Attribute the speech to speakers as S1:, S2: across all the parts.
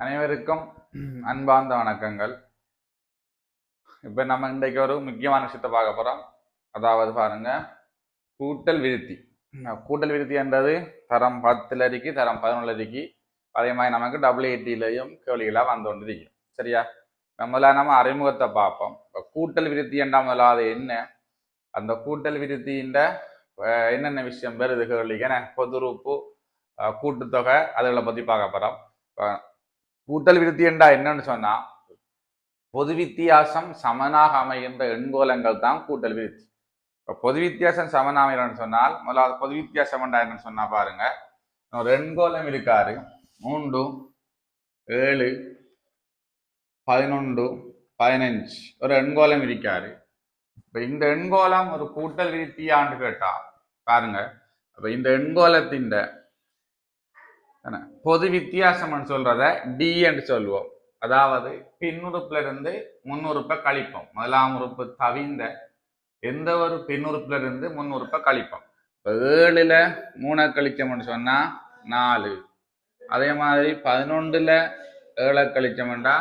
S1: அனைவருக்கும் அன்பார்ந்த வணக்கங்கள். இப்போ நம்ம இன்றைக்கு ஒரு முக்கியமான விஷயத்தை பார்க்க போகிறோம் அதாவது பாருங்க கூட்டல் விருத்தி. கூட்டல் விருத்தி என்றது தரம் பத்துல இருக்கு தரம் பதினொன்றுல இருக்கு அதே மாதிரி நமக்கு டபுள் எயிட்டிலையும் கேள்விகளாக வந்து கொண்டு இருக்கும் சரியா? நம்மள நம்ம அறிமுகத்தை பார்ப்போம். இப்போ கூட்டல் விருத்தி என்றால் முதலாவது என்ன? அந்த கூட்டல் விருத்தியின் என்னென்ன விஷயம் வருது கேள்விக்கு? அஹ் கூட்டுத்தொகை அதுகளை பற்றி பார்க்க போகிறோம் கூட்டல் விருத்தி என்றா என்னன்னு சொன்னா பொது வித்தியாசம் சமனாக அமைகின்ற எண்கோலங்கள் தான் கூட்டல் விருத்தி. இப்போ பொது வித்தியாசம் சமனாக சொன்னால் முதலாவது பொது வித்தியாசம் என்றா என்னன்னு சொன்னா பாருங்க. ஒரு எண்கோலம் இருக்காரு. மூன்று ஏழு பதினொன்று பதினஞ்சு. ஒரு எண்கோலம் இருக்காரு. இப்போ இந்த எண்கோலம் ஒரு கூட்டல் விருத்தியான்னு கேட்டா பாருங்க. அப்போ இந்த எண்கோலத்தின் பொது வித்தியாசம்னு சொல்றத டி என்று சொல்லுவோம். அதாவது பின்னுறுப்புல இருந்து முன்னுறுப்பை கழிப்போம். முதலாம் உறுப்பு தவிந்த எந்த ஒரு பின்னுறுப்புல இருந்து முன்னுறுப்பை கழிப்போம். இப்போ ஏழுல மூணை கழிச்சோம்னு சொன்னா நாலு. அதே மாதிரி பதினொன்றுல ஏழை கழிச்சோம்டா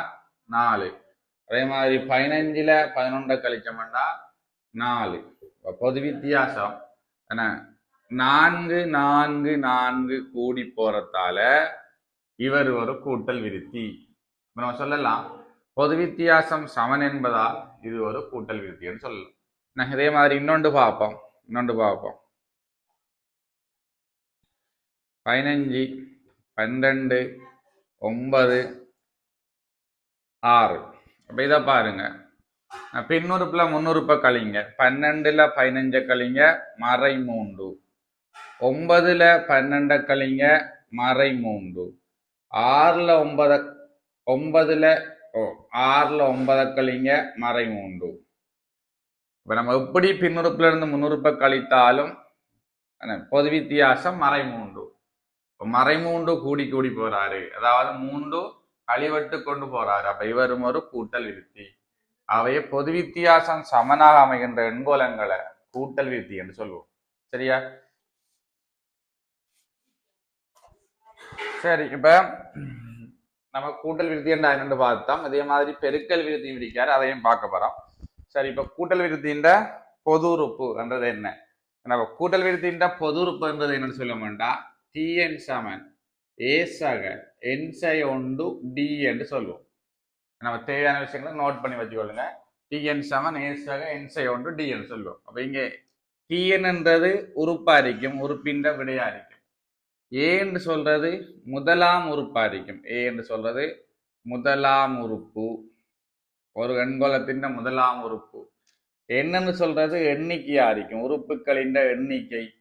S1: நாலு. அதே மாதிரி பதினஞ்சுல பதினொன்றை கழிச்சோம்டா நாலு. பொது வித்தியாசம். என்ன? நான்கு நான்கு நான்கு கூடி போறதால இவர் ஒரு கூட்டல் விருத்தி. இப்போ நம்ம சொல்லலாம். பொது வித்தியாசம் சமன் என்பதால் இது ஒரு கூட்டல் விருத்தின்னு சொல்லலாம். நான் இதே மாதிரி இன்னொன்று பார்ப்போம். இன்னொன்று பார்ப்போம். பதினஞ்சு பன்னெண்டு ஒன்பது ஆறு. அப்போ இதை பாருங்க. பின்னுறுப்பில் முன்னுறுப்பை கழிங்க. பன்னெண்டில் பதினஞ்சை கழிங்க. மறை மூன்று. ஒன்பதுல பன்னெண்ட கழிங்க மறை மூன்று. ஆறுல ஒன்பத ஒன்பதுல ஓ ஆறுல ஒன்பத கழிங்க மறை மூன்று. இப்ப நம்ம எப்படி பின்னுறுப்புல இருந்து முன்னுறுப்பை கழித்தாலும் பொது வித்தியாசம் மறை மறைமூண்டு மறை கூடி கூடி போறாரு. அதாவது மூண்டு கழிவட்டு கொண்டு போறாரு. அப்ப இவரும் ஒரு கூட்டல் விருத்தி. அவைய பொது வித்தியாசம் சமனாக அமைகின்ற எண்கோலங்களை கூட்டல் விருத்தி என்று சொல்லுவோம் சரியா? சரி இப்போ நம்ம கூட்டல் விருத்தி என்ற என்னன்னு பார்த்தோம் அதே மாதிரி பெருக்கல் விருத்தி விரிக்காரு அதையும் பார்க்க போகிறோம் சரி இப்போ கூட்டல் விருத்தின்ற பொது உறுப்பு என்றது என்ன? நம்ம கூட்டல் விருத்தின்ற பொது உறுப்பு என்றது என்னன்னு சொல்ல வேண்டாம். டிஎன் சமன் ஏ சக என்சை ஒன்று டி என்று சொல்லுவோம். நம்ம தேவையான விஷயங்களை நோட் பண்ணி வச்சுக்கொள்ளுங்க. டிஎன் சமன் ஏசாக என்சை ஒன்று டிஎன் சொல்லுவோம். அப்போ இங்கே டிஎன்ன்றது உறுப்பாரிக்கும் உறுப்பின்ற விடையாரிக்கும் ஏ என்று சொல்றது முதலாம் உறுப்பாரிக்கும் ஏ என்று சொல்றது முதலாம் உறுப்பு. ஒரு எண்கோலத்தின் முதலாம் உறுப்பு. என்னன்னு சொல்றது? எண்ணிக்கையா இருக்கும். உறுப்புகளின் எண்ணிக்கை.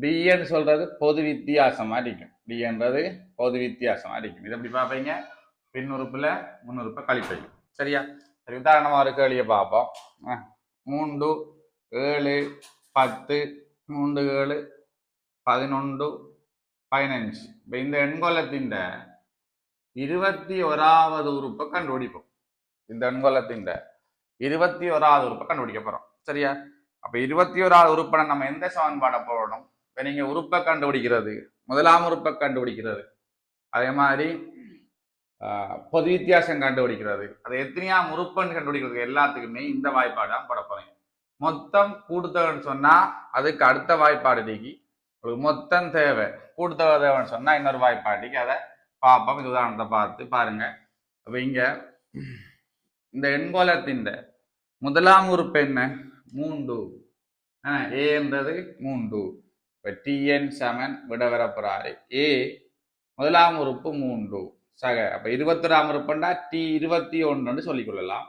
S1: பிஎன்னு சொல்றது பொது வித்தியாசமா இருக்கும். பிஎன்றது பொது வித்தியாசமா இருக்கும். இதை எப்படி பார்ப்பீங்க? பின்னுறுப்புல முன்னுறுப்பை கழிப்பீங்க சரியா? சரி உதாரணமா ஒரு கேள்வியை பார்ப்போம். மூன்று ஏழு பத்து மூன்று ஏழு பதினொன்று ஃபைனான்ஸ் இப்போ இந்த எண்கோலத்தின் இருபத்தி ஓராவது உறுப்பை கண்டுபிடிப்போம். இந்த எண்கோலத்தின் இருபத்தி ஓராவது உறுப்பை கண்டுபிடிக்க போகிறோம் சரியா? அப்போ இருபத்தி ஓராவது உறுப்பனை நம்ம எந்த சமன்பாடை போடணும்? இப்போ நீங்கள் உறுப்பை கண்டுபிடிக்கிறது முதலாம் உறுப்பை கண்டுபிடிக்கிறது அதே மாதிரி பொது வித்தியாசம் கண்டுபிடிக்கிறது. அது எத்தனையாம் உறுப்புன்னு கண்டுபிடிக்கிறது எல்லாத்துக்குமே இந்த வாய்ப்பாடு தான் போட போகிறீங்க மொத்தம் கூடுதல்னு சொன்னால் அதுக்கு அடுத்த வாய்ப்பாடு நீக்கி ஒரு மொத்தம் தேவை. கூட்டுத்தொகை தேவைன்னு சொன்னால் இன்னொரு வாய்ப்பாட்டிக்கு அதை பார்ப்போம் இது உதாரணத்தை பார்த்து பாருங்க. அப்போ இங்கே இந்த எண்கோலத்தின் முதலாம் உறுப்பு என்ன? மூண்டு ஆ ஏன்றது மூண்டு இப்போ டிஎன் செவன் விடவரப்புறாரு ஏ முதலாம் உறுப்பு மூண்டு சக அப்போ இருபத்தொராம் உறுப்புண்டா? டி இருபத்தி ஒன்றுன்னு சொல்லிக் கொள்ளலாம்.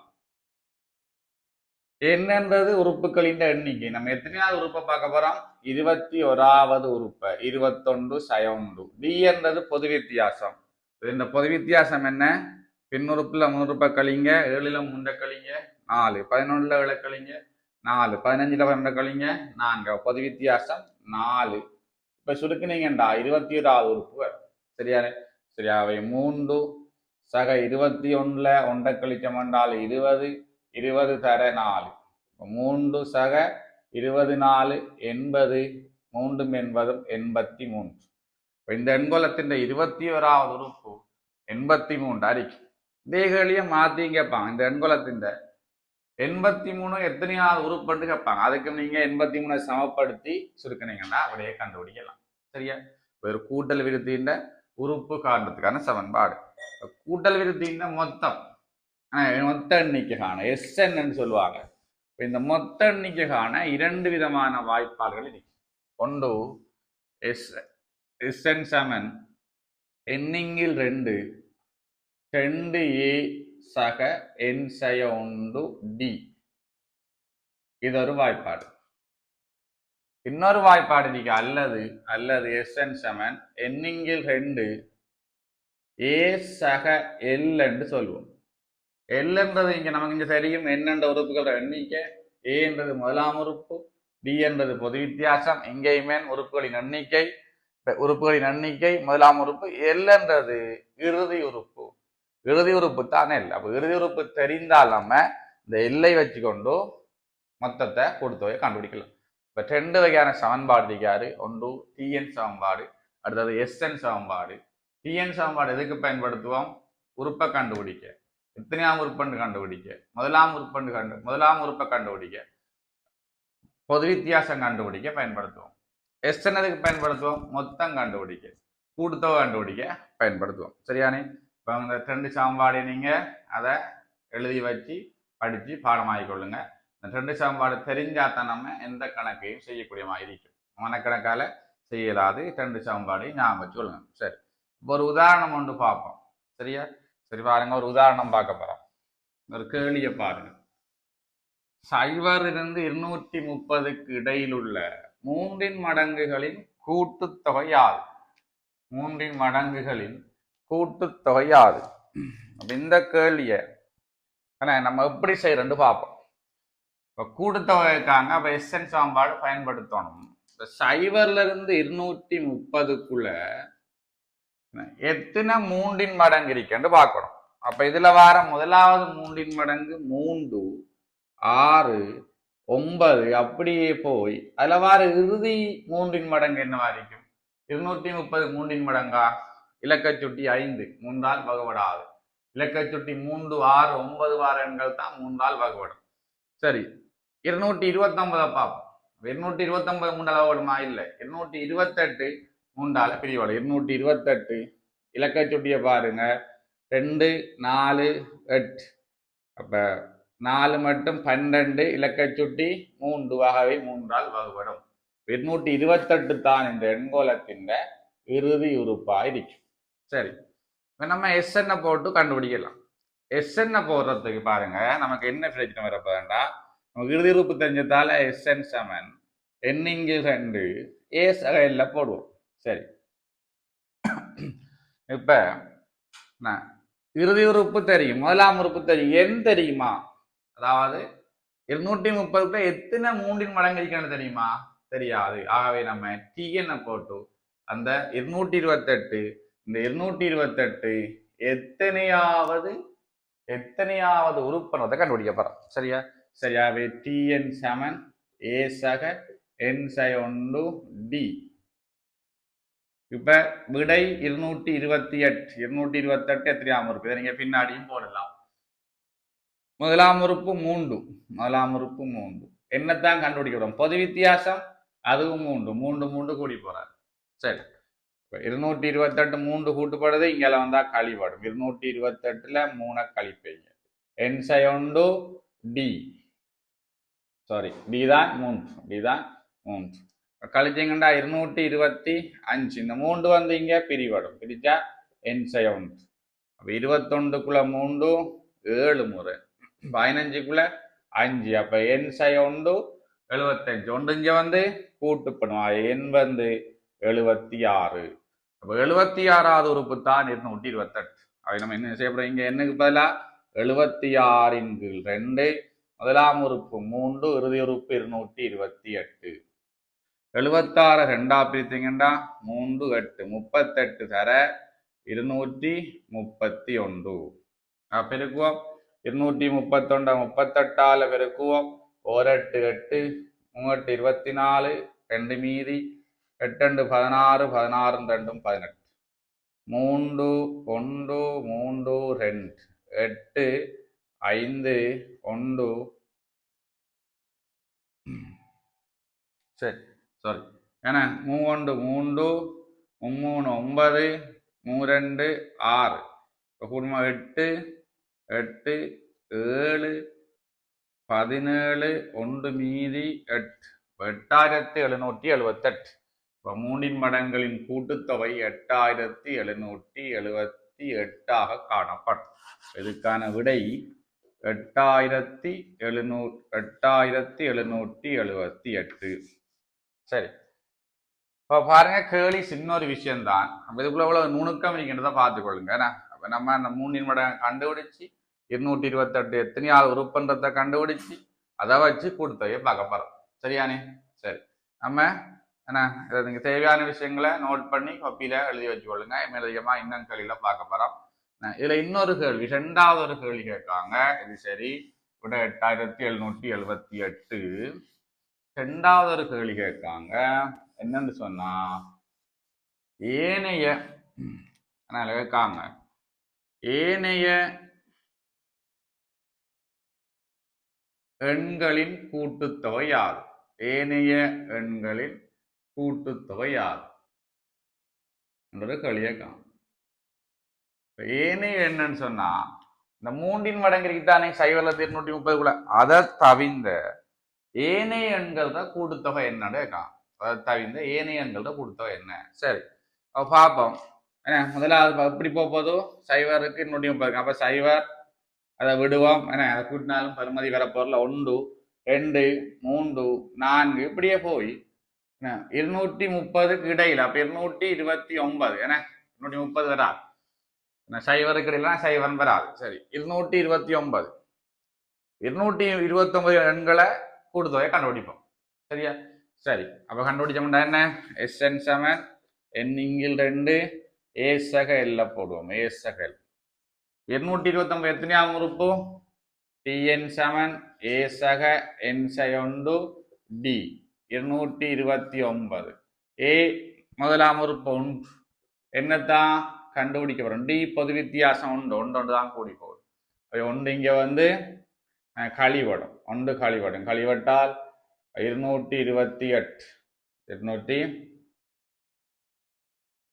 S1: என்னன்றது உறுப்புகளின் எண்ணிக்கை? நம்ம எத்தனையாவது உறுப்பை பார்க்க போறோம்? இருபத்தி ஓராவது உறுப்பை இருபத்தொன்று சயவுண்டு. டி என்றது பொது வித்தியாசம். இந்த பொது வித்தியாசம் என்ன? பின்னுறுப்புல முன்னுறுப்பை கழிங்க ஏழுல முண்டை கழிங்க நாலு. பதினொன்றுல ஏழை கழிங்க நாலு. பதினஞ்சுல பன்னெண்டு கழிங்க நான்கு. பொது வித்தியாசம் நாலு. இப்ப சுருக்குனீங்கண்டா இருபத்தி ஓராவது உறுப்பு சரியா? சரியா. அவை மூன்று. சக இருபத்தி ஒன்றுல ஒன்றை கழிச்சம் என்றால் இருபது. இருபது தர நாலு. மூன்று சக இருபது நாலு எண்பது மூன்றும் என்பதும் எண்பத்தி மூன்று இந்த எண்கோலத்தின் இருபத்தி ஓராவது உறுப்பு எண்பத்தி மூன்று அரிக்கும் இதேகளையும் மாற்றியும் கேட்பாங்க. இந்த எண்கோலத்தின் எண்பத்தி மூணு எத்தனையாவது உறுப்புன்னு கேட்பாங்க. அதுக்கு நீங்க எண்பத்தி மூணை சமப்படுத்தி சுருக்கினீங்கன்னா அப்படியே கண்டுபிடிக்கலாம். சரியா? ஒரு கூட்டல் விருத்தின்ற உறுப்பு காண்பதுக்கான சமன்பாடு. கூட்டல் விருத்தின்ற மொத்தம் ஆஹ் மொத்த எண்ணிக்கைக்கான எஸ்என்னு சொல்லுவாங்க. இப்ப இந்த மொத்த எண்ணிக்கைக்கான இரண்டு விதமான வாய்ப்பாடுகள் இருக்கு. ஒன்று எஸ் எஸ்என் செவன் எண்ணிங்கில் ரெண்டு ரெண்டு ஏ சக என் செய்ய உண்டு டி இது ஒரு வாய்ப்பாடு இன்னொரு வாய்ப்பாடு இருக்கு அல்லது அல்லது எஸ்என் செவன் எண்ணிங்கில் ரெண்டு ஏ சக எல் என்று சொல்லுவோம் எல் இங்கே இங்க நமக்கு இங்க தெரியும் என்னென்ற உறுப்புகள் எண்ணிக்கை ஏ என்றது முதலாம் உறுப்பு டி என்றது பொது வித்தியாசம் இங்கேயுமே உறுப்புகளின் எண்ணிக்கை உறுப்புகளின் எண்ணிக்கை முதலாம் உறுப்பு எல்ன்றது இறுதி உறுப்பு. இறுதி உறுப்பு தானே இல்லை அப்போ இறுதி உறுப்பு தெரிந்தால் நம்ம இந்த எல்லை வச்சுக்கொண்டு மொத்தத்தை கொடுத்தோயை கண்டுபிடிக்கலாம். இப்போ ரெண்டு வகையான சமன்பாடு இருக்காரு ஒன்று டிஎன் சமன்பாடு அடுத்தது எஸ்என் சமன்பாடு. டிஎன் சமன்பாடு எதுக்கு பயன்படுத்துவோம்? உறுப்பை கண்டுபிடிக்க. எத்தனையாம் உறுப்பண்டு கண்டுபிடிக்க? முதலாம் உறுப்பண்டு கண்டு முதலாம் உறுப்பை கண்டுபிடிக்க. பொது வித்தியாசம் கண்டுபிடிக்க பயன்படுத்துவோம். எஸ்என் பயன்படுத்துவோம்? மொத்தம் கண்டுபிடிக்க. கூட்டுத்தொகை கண்டுபிடிக்க பயன்படுத்துவோம். சரியானே? இப்போ அந்த ரெண்டு சாம்பாடு நீங்கள் அதை எழுதி வச்சு படித்து பாடமாகி கொள்ளுங்க. இந்த ரெண்டு சாம்பாடு தெரிஞ்சால் தான் நம்ம எந்த கணக்கையும் செய்யக்கூடிய மாதிரி இருக்கும். மனக்கணக்கால் செய்யலாது. ரெண்டு சாம்பாடையும் ஞாபகம் வச்சுக்கொள்ளுங்க சரி. இப்போ ஒரு உதாரணம் ஒன்று பார்ப்போம். சரியா? சரி பாருங்க ஒரு உதாரணம் பார்க்க போகிறோம் ஒரு கேளியை பாருங்க. சைவரிலிருந்து இருநூற்றி முப்பதுக்கு இடையில் உள்ள மூன்றின் மடங்குகளின் கூட்டுத்தொகை யாது மூன்றின் மடங்குகளின் கூட்டுத்தொகை யாது இந்த கேள்வியை நம்ம எப்படி செய்யறோம்னு பார்ப்போம். இப்போ கூட்டுத்தொகைக்காங்க அப்போ எஸ்என் சாம்பாடு பயன்படுத்தணும். இந்த சைவர்ல இருந்து இருநூற்றி முப்பதுக்குள்ள எத்தனை மூன்றின் மடங்கு இருக்குன்னு பார்க்கணும். அப்ப இதுல வார முதலாவது மூன்றின் மடங்கு மூன்று ஆறு ஒன்பது அப்படியே போய் அதுல வார இறுதி மூன்றின் மடங்கு என்னவா இருக்கும்? இருநூற்றி முப்பது மூன்றின் மடங்கா? இலக்கச்சுட்டி ஐந்து மூன்றால் வகுபடாது. இலக்கச்சுட்டி மூன்று ஆறு ஒன்பது வார எண்கள் தான் மூன்றால் வகுபடும். சரி இருநூற்றி இருபத்தொன்பதை பார்ப்போம். இருநூற்றி இருபத்தொன்பது மூன்றால் வகுபடுமா? இல்லை. இருநூற்றி இருபத்தெட்டு மூன்றால பிரிவடும் இருநூற்றி இருபத்தெட்டு இலக்கச் சுட்டியை பாருங்க. ரெண்டு நாலு எட்டு. அப்போ நாலு மட்டும் பன்னெண்டு இலக்கச் சுட்டி மூன்று வகவை மூன்றால் வகுப்படும் இருநூற்றி இருபத்தெட்டு தான் இந்த எண்கோலத்தின் இறுதி உறுப்பாக இருக்கும். சரி. இப்போ நம்ம எஸ்என்னை போட்டு கண்டுபிடிக்கலாம். எஸ்என்னை போடுறதுக்கு பாருங்க. நமக்கு என்ன பிரச்சனை வரப்போ வேண்டாம் நமக்கு இறுதி உறுப்பு தெரிஞ்சதால எஸ்என் செவன் எண்ணிங்கு ரெண்டு. ஏ சகையில் போடுவோம். சரி. இப்ப இறுதி உறுப்பு தெரியும் முதலாம் உறுப்பு தெரியும். எண் தெரியுமா? அதாவது இருநூற்றி முப்பதுக்குள்ள எத்தனை மூன்றின் மடங்கு இருக்கணும்னு தெரியுமா? தெரியாது. ஆகவே நம்ம டிஎன்னை போட்டு அந்த இருநூற்றி இருபத்தெட்டு இந்த இருநூற்றி இருபத்தெட்டு எத்தனையாவது எத்தனையாவது உறுப்பினத்தை கண்டுபிடிக்க போறோம். சரியா? சரியாவே டிஎன் செவன் ஏ சக என் சை ஒன்று டி இப்ப விடை இருநூற்றி இருபத்தி எட்டு இருநூற்றி இருபத்தெட்டு எத்தனையாம் உறுப்பு? இதை நீங்க பின்னாடியும் போடலாம். முதலாம் உறுப்பு மூன்று முதலாம் உறுப்பு மூன்று. என்னத்தான் கண்டுபிடிக்கிறோம் பொது வித்தியாசம் அதுவும் மூன்று. மூன்று மூன்று கூடி போறாரு. சரி. இப்ப இருநூற்றி இருபத்தெட்டு மூன்று கூட்டுப்படுது இங்கே வந்தா கழிப்படும் இருநூற்றி இருபத்தெட்டுல மூணை கழிப்பீங்க. என் ஒன்று டி சாரி டி தான் மூன்று. டி தான் மூன்று. கழிச்சிங்கண்டா இருநூற்றி இருபத்தி அஞ்சு. இந்த மூன்று வந்து இங்கே பிரிவடும். பிரிச்சா என் ஒன்று. அப்போ இருபத்தொண்டுக்குள்ளே மூன்று ஏழு முறை. பதினஞ்சுக்குள்ளே அஞ்சு. அப்போ என் ஒன்று எழுபத்தஞ்சு. ஒன்று இங்கே வந்து கூட்டு பண்ணுவா என் வந்து எழுபத்தி ஆறு. அப்போ எழுபத்தி ஆறாவது உறுப்பு தான் இருநூற்றி இருபத்தெட்டு அதை நம்ம என்ன செய்யப்படுறோம் இங்கே எண்ணுக்கு பதிலா எழுபத்தி ஆறின் கீழ் ரெண்டு. முதலாம் உறுப்பு மூன்று இறுதி உறுப்பு இருநூற்றி இருபத்தி எட்டு. எழுபத்தாறு ரெண்டா பிரித்தீங்கன்னா மூன்று எட்டு. முப்பத்தெட்டு தர இருநூற்றி முப்பத்தி ஒன்று. அப்ப பெருக்குவோம். இருநூற்றி முப்பத்தொண்டா முப்பத்தெட்டால் பெருக்குவோம். ஓரெட்டு எட்டு மூவெட்டு இருபத்தி நாலு ரெண்டு மீதி. எட்டெண்டு பதினாறு. பதினாறும் ரெண்டும் பதினெட்டு. மூன்று ஒன்று மூன்று ரெண்டு. எட்டு ஐந்து ஒன்று. சரி. சாரி ஏன்னா மூவொண்டு மூன்று மும்மூணு ஒன்பது மூரெண்டு ஆறு. இப்போ குடும்பம் எட்டு எட்டு ஏழு பதினேழு ஒன்று மீதி எட்டு. எட்டாயிரத்தி எழுநூற்றி எழுபத்தெட்டு இப்போ மூணின் மடங்களின் கூட்டுத்தொகை எட்டாயிரத்தி எழுநூற்றி எழுபத்தி எட்டாக காணப்படும். இதுக்கான விடை எட்டாயிரத்தி எழுநூ எட்டாயிரத்தி எழுநூற்றி எழுபத்தி எட்டு. சரி இப்போ பாருங்க கேளிஸ் இன்னொரு விஷயம்தான் அப்ப இதுக்குள்ள எவ்வளவு நுணுக்கம் இருக்கின்றதை பார்த்துக்கொள்ளுங்க என்ன அப்போ நம்ம அந்த மூணின் மடம் கண்டுபிடிச்சு இருநூற்றி இருபத்தெட்டு எத்தனையாவது உறுப்புன்றதை கண்டுபிடிச்சு அதை வச்சு கொடுத்தையே பார்க்க போகிறோம் சரியானே சரி நம்ம என்ன இதை நீங்கள் தேவையான விஷயங்களை நோட் பண்ணி காப்பியில் எழுதி வச்சுக்கொள்ளுங்க மேலதிகமாக இன்னும் கேள்வியில் பார்க்க போகிறோம் இதில் இன்னொரு கேள்வி ரெண்டாவது ஒரு கேள்வி கேட்காங்க இது சரி விட எட்டாயிரத்தி எழுநூற்றி எழுபத்தி எட்டு ரெண்டாவது ஒரு கேள்வி கேட்காங்க. என்னன்னு சொன்னா ஏனைய அதனால கேட்காங்க. ஏனைய எண்களின் கூட்டுத்தொகை யாது? ஏனைய எண்களின் கூட்டுத்தொகை யாது? என்றது கேள்வி கேட்காங்க. ஏனைய என்னன்னு சொன்னா இந்த மூன்றின் மடங்கிருக்குதானே சைவல இருநூற்றி முப்பதுக்குள்ள. அதை தவிந்த ஏனைய எண்கள் தான் கூட்டுத்தொகை என்னன்னு கேட்கான் அதை தவிந்த ஏனைய எண்கள் தான் கூட்டுத்தொகை என்ன? சரி. அப்ப பார்ப்போம். என்ன? முதலாவது எப்படி போக சைவருக்கு இருநூற்றி பாருங்க. அப்ப சைவர் அதை விடுவோம். என்ன? அதை கூட்டினாலும் பருமதி வரப்போரில் ஒன்று ரெண்டு மூன்று நான்கு. இப்படியே போய் என்ன? இருநூற்றி முப்பதுக்கு இடையில அப்ப இருநூற்றி இருபத்தி ஒன்பது. என்ன? இருநூற்றி முப்பது வராது. என்ன? சைவருக்கு இடையிலாம் சைவன் வராது. சரி. இருநூற்றி இருபத்தி ஒன்பது. இருநூற்றி இருபத்தொன்பது எண்களை கூட்டுத்தொகையை கண்டுபிடிப்போம் சரியா சரி அப்போ கண்டுபிடிச்சோம்னா என்ன எஸ்என் செவன் எண்ணிங்கில் ரெண்டு ஏசக எல்ல போடுவோம் ஏசக எல் இருநூற்றி இருபத்தொன்பது எத்தனையாம் உறுப்பு டிஎன் செவன் சக என் சயொண்டு டி இருநூற்றி இருபத்தி ஒன்பது ஏ முதலாம் உறுப்பு ஒன்று என்னத்தான் கண்டுபிடிக்க டி பொது வித்தியாசம் உண்டு ஒன்று ஒன்று தான் கூடி போகுது அப்போ ஒன்று இங்கே வந்து அஹ், கழிவடம். ஒன்று கழிவடம். கழிவட்டால் இருநூற்றி இருபத்தி எட்டு இருநூற்றி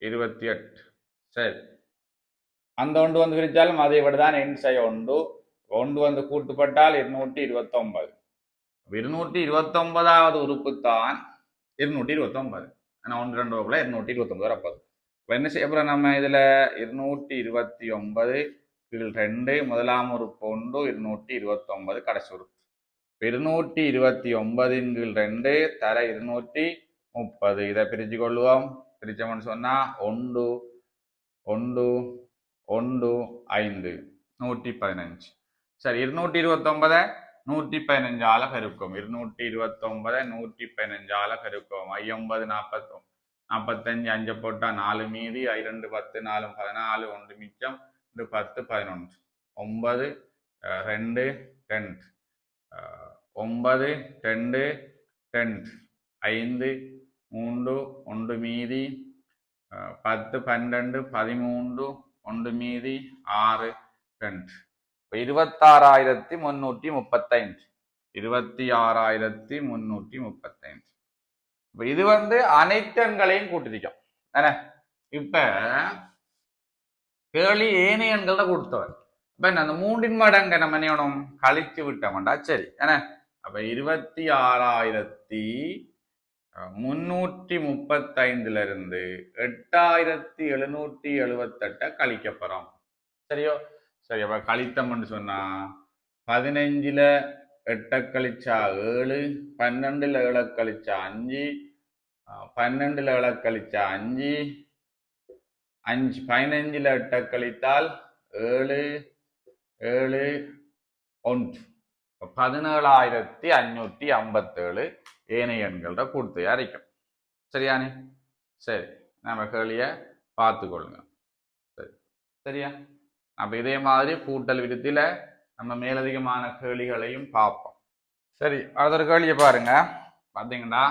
S1: இருபத்தி எட்டு சரி. அந்த ஒன்று வந்து பிரித்தாலும் அதை விட தான் எண் செய்ய ஒன்று. ஒன்று வந்து கூட்டுப்பட்டால் இருநூற்றி இருபத்தொன்பது இருநூற்றி இருபத்தொன்பதாவது உறுப்பு தான் இருநூற்றி இருபத்தொன்பது ஆனால் ஒன்று ரெண்டு வகுப்புல இருநூற்றி இருபத்தொன்பது வரப்போகுது. இப்போ என்ன செய்ய போகிறோம் நம்ம? இதில் இருநூற்றி இருபத்தி ஒன்பது கீழ் ரெண்டு முதலாம் உறுப்பு ஒன்று இருநூற்றி இருபத்தொன்பது கடைசி உறுப்பு. இருநூற்றி இருபத்தி ஒன்பதின் கீழ் ரெண்டு தர இருநூற்றி முப்பது. இதை பிரித்து கொள்வோம் பிரித்தோம்னு சொன்னால் ஒன்று ஒன்று ஒன்று ஐந்து. நூற்றி பதினஞ்சு. சரி இருநூற்றி இருபத்தொன்பதை நூற்றி பதினஞ்சால பெருக்கும். இருநூற்றி இருபத்தொன்பதை நூற்றி பதினஞ்சால பெருக்கும். ஐம்பது நாற்பத்தொம் நாற்பத்தஞ்சு அஞ்சு போட்டால் நாலு மீதி. ஐ ரெண்டு பத்து நாலு பதினாலு ஒன்று மிச்சம். ரெண்டு பத்து பதினொன்று ஒன்பது ரெண்டு டென்த் ஒன்பது ரெண்டு டென்த் ஐந்து மூன்று ஒன்று மீதி பத்து பன்னெண்டு பதிமூன்று ஒன்று மீதி ஆறு ரெண்டு இருபத்தாறாயிரத்தி முன்னூற்றி முப்பத்தைந்து இருபத்தி ஆறாயிரத்தி முன்னூற்றி முப்பத்தைந்து இது வந்து அனைத்தங்களையும் கூட்டிருக்கோம் என்ன இப்ப கேளி ஏனைய எண்களை கொடுத்தவர் அந்த மூன்றின் மடங்க நம்ம என்ன செய்யணும்? கழிச்சு சரி என்ன அப்போ இருபத்தி ஆறாயிரத்தி முன்னூற்றி முப்பத்தைந்துல இருந்து எட்டாயிரத்தி எழுநூற்றி எழுவத்தெட்டை கழிக்க போறோம் சரியோ சரி அப்ப கழித்தம்னு சொன்னா பதினஞ்சுல எட்டை கழிச்சா ஏழு பன்னெண்டுல ஏழை கழிச்சா அஞ்சு பன்னெண்டுல ஏழை கழிச்சா அஞ்சு அஞ்சு பதினஞ்சில் எட்டை கழித்தால் ஏழு ஏழு ஒன்று. பதினேழாயிரத்தி அஞ்சூற்றி ஐம்பத்தேழு ஏனைய எண்கள்ட கொடுத்து அரைக்கும் சரியானே? சரி நம்ம கேள்வியை பார்த்துக்கொள்ளுங்க. சரி. சரியா? அப்போ இதே மாதிரி கூட்டல் விதத்தில் நம்ம மேலதிகமான கேளிகளையும் பார்ப்போம். சரி அதர் கேளியை பாருங்கள் பாருங்க. பார்த்தீங்கன்னா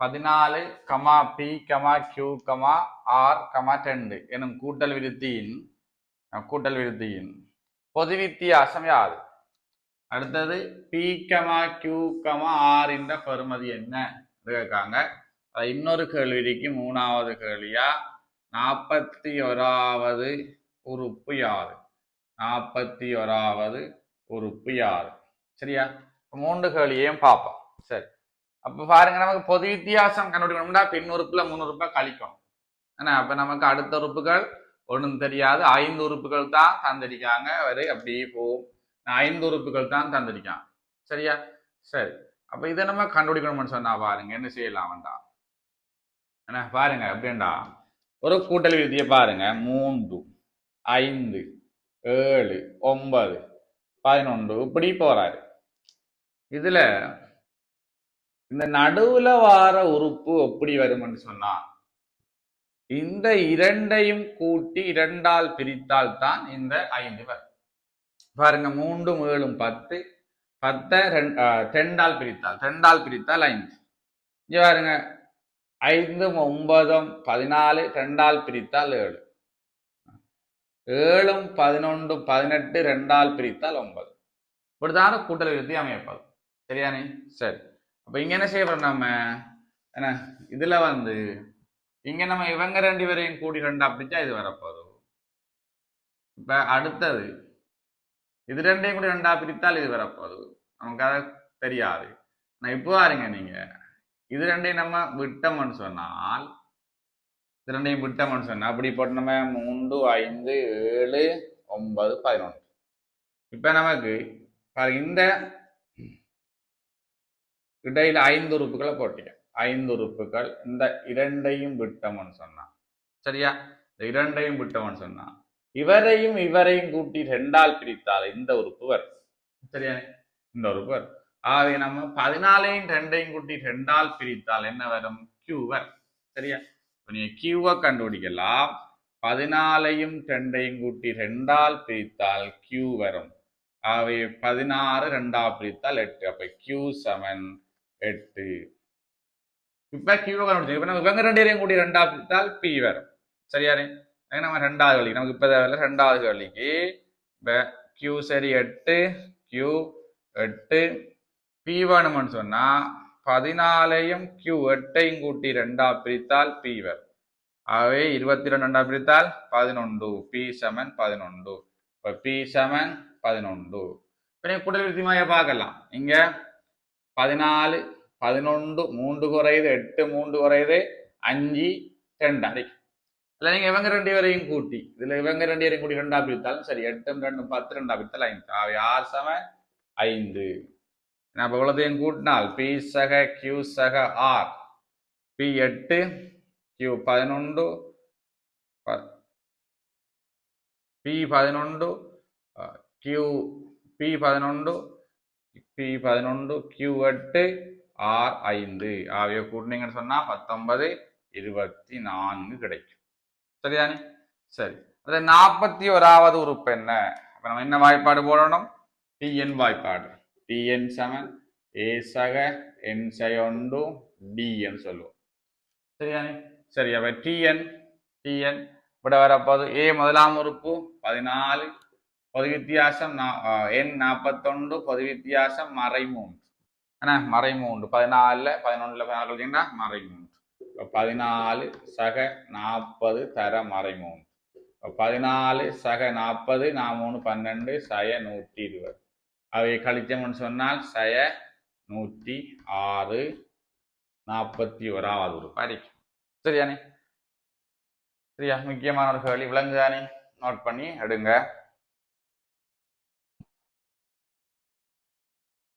S1: பதினாலு comma P comma Q comma R comma ரெண்டு எனும் கூட்டல் விருத்தியின் கூட்டல் விருத்தியின் பொது வித்தியாசம் யாது? அடுத்தது P comma Q comma R என்ற பெறுமதி என்ன கேட்காங்க. இன்னொரு கேள்விக்கு மூணாவது கேள்வியா? நாற்பத்தி ஓராவது உறுப்பு யாது? நாற்பத்தி ஓராவது உறுப்பு யாது. சரியா? மூன்று கேள்வியையும் பார்ப்போம். அப்ப பாருங்க நமக்கு பொது வித்தியாசம் கண்டுபிடிக்கணும்னா பின் உறுப்புல மூணு உறுப்பை கழிக்கும் ஏன்னா அப்ப நமக்கு அடுத்த உறுப்புகள் ஒன்றும் தெரியாது. ஐந்து உறுப்புகள் தான் தந்திருக்காங்க. வரை அப்படியே போகும். ஐந்து உறுப்புகள் தான் தந்திருக்கான். சரியா? சரி. அப்ப இதை நம்ம கண்டுபிடிக்கணும்னு சொன்னா பாருங்க என்ன செய்யலாம் வேண்டாம் என்ன? பாருங்க அப்படின்டா ஒரு கூட்டல் விதியை பாருங்க. மூன்று ஐந்து ஏழு ஒன்பது பதினொன்று இப்படி போறாரு. இதுல இந்த நடுவுல வார உறுப்பு எப்படி வரும்னு சொன்னா இந்த இரண்டையும் கூட்டி இரண்டால் பிரித்தால் தான் இந்த ஐந்து வரும். பாருங்க மூன்றும் ஏழும் பத்து பத்தை ரெண்டு ரெண்டால் பிரித்தால் ரெண்டால் பிரித்தால் ஐந்து. இங்க பாருங்க ஐந்தும் ஒன்பதும் பதினாலு ரெண்டால் பிரித்தால் ஏழு. ஏழும் பதினொன்று பதினெட்டு ரெண்டால் பிரித்தால் ஒன்பது. இப்படிதான கூட்டல் விருத்தி அமைப்பது சரியானே? சரி. அப்போ இங்கே என்ன செய்யறோம் நம்ம என்ன? இதில் வந்து இங்கே நம்ம இவங்க ரெண்டு பேரையும் கூடி ரெண்டா பிரிச்சா இது வரப்போதும் இப்போ அடுத்தது இது ரெண்டையும் கூட ரெண்டா பிரித்தால் இது வரப்போகுது. நமக்கு அது தெரியாது. நான் இப்போ பாருங்க நீங்கள் இது ரெண்டையும் நம்ம விட்டோம்னு சொன்னால் இது ரெண்டையும் விட்டோம்னு சொன்னால் அப்படி போட்டு நம்ம மூன்று ஐந்து ஏழு ஒன்பது பதினொன்று. இப்போ நமக்கு பாருங்க இந்த இடையில் ஐந்து உறுப்புகளை போட்டீங்க ஐந்து உறுப்புகள். இந்த இரண்டையும் விட்டவன் சொன்னான் சரியா? இந்த இரண்டையும் விட்டவன் சொன்னான் இவரையும் இவரையும் கூட்டி ரெண்டால் பிரித்தால் இந்த உறுப்பு வரும். சரியா? இந்த உறுப்பு வரும். ஆகவே நம்ம பதினாலையும் ரெண்டையும் கூட்டி ரெண்டால் பிரித்தால் என்ன வரும்? கியூ வரும். சரியா? இப்ப நீங்க கியூவை கண்டுபிடிக்கலாம். பதினாலையும் ரெண்டையும் கூட்டி ரெண்டால் பிரித்தால் கியூ வரும். ஆகவே பதினாறு ரெண்டா பிரித்தால் எட்டு. அப்ப கியூ செவன் எட்டு இப்ப கியூவை கண்டுபிடிச்சோம் இப்ப நம்ம இவங்க ரெண்டு பேரையும் கூட்டி ரெண்டா பிரித்தால் பி வரும் சரியானே நம்ம ரெண்டாவது கேள்வி நமக்கு இப்போ தேவையில்ல ரெண்டாவது கேள்விக்கு இப்போ கியூ சரி எட்டு கியூ எட்டு பி வேணும்னு சொன்னா பதினாலையும் கியூ எட்டையும் கூட்டி ரெண்டா பிரித்தால் பி வரும் ஆகவே இருபத்தி ரெண்டு ரெண்டா பிரித்தால் பதினொன்று பி செவன் பதினொன்று இப்போ பி செவன் பதினொன்று இப்போ நீங்கள் கூட்டல் விருத்திமாக பார்க்கலாம் இங்கே பதினாலு பதினொன்று மூன்று குறையுது எட்டு மூன்று குறையுது அஞ்சு ரெண்டு அரைக்கும் இல்லை நீங்கள் இவங்க ரெண்டு பேரையும் கூட்டி இதில் இவங்க ரெண்டு பேரையும் கூட்டி ரெண்டா பிரித்தாலும் சரி எட்டும் ரெண்டும் பத்து ரெண்டா பிரித்தால் ஐந்து ஆகவே ஆறு சம ஐந்து நம்ம இவ்வளோதையும் கூட்டினால் பி சக கியூ சக ஆர் பி எட்டு கியூ பதினொன்று பி பதினொன்று கியூ பி பதினொன்று பி பதினொன்று கியூ எட்டு ஆர் ஐந்து ஆகிய கூட்டினீங்கன்னு சொன்னால் பத்தொன்பது இருபத்தி நான்கு கிடைக்கும் சரிதானே சரி அது நாற்பத்தி ஓராவது உறுப்பு என்ன அப்போ நம்ம என்ன வாய்ப்பாடு போடணும் டிஎன் வாய்ப்பாடு பிஎன் செவன் ஏ சக என் ஒன்று டிஎன் சொல்லுவோம் சரிதானே சரி அப்போ டிஎன் டிஎன் இப்படி வரப்போது ஏ முதலாம் உறுப்பு பதினாலு பொது வித்தியாசம் எண் நாற்பத்தொன்று பொது வித்தியாசம் மறைமூன்று. என்ன? மறை மூன்று பதினாலுல பதினொன்னுல பதினாலு பார்த்தீங்கன்னா மறைமூன்று. பதினாலு சக நாற்பது தர மறைமூன்று. பதினாலு சக நாற்பது நான் மூணு பன்னெண்டு சய நூற்றி இருபது. அவை கழிச்சோம்னு சொன்னால் சய நூற்றி ஆறு நாற்பத்தி ஓராவது ஒரு படிக்கும் சரியானே? சரியா? முக்கியமான ஒரு கேள்வி. விலங்குதானே நோட் பண்ணி எடுங்க.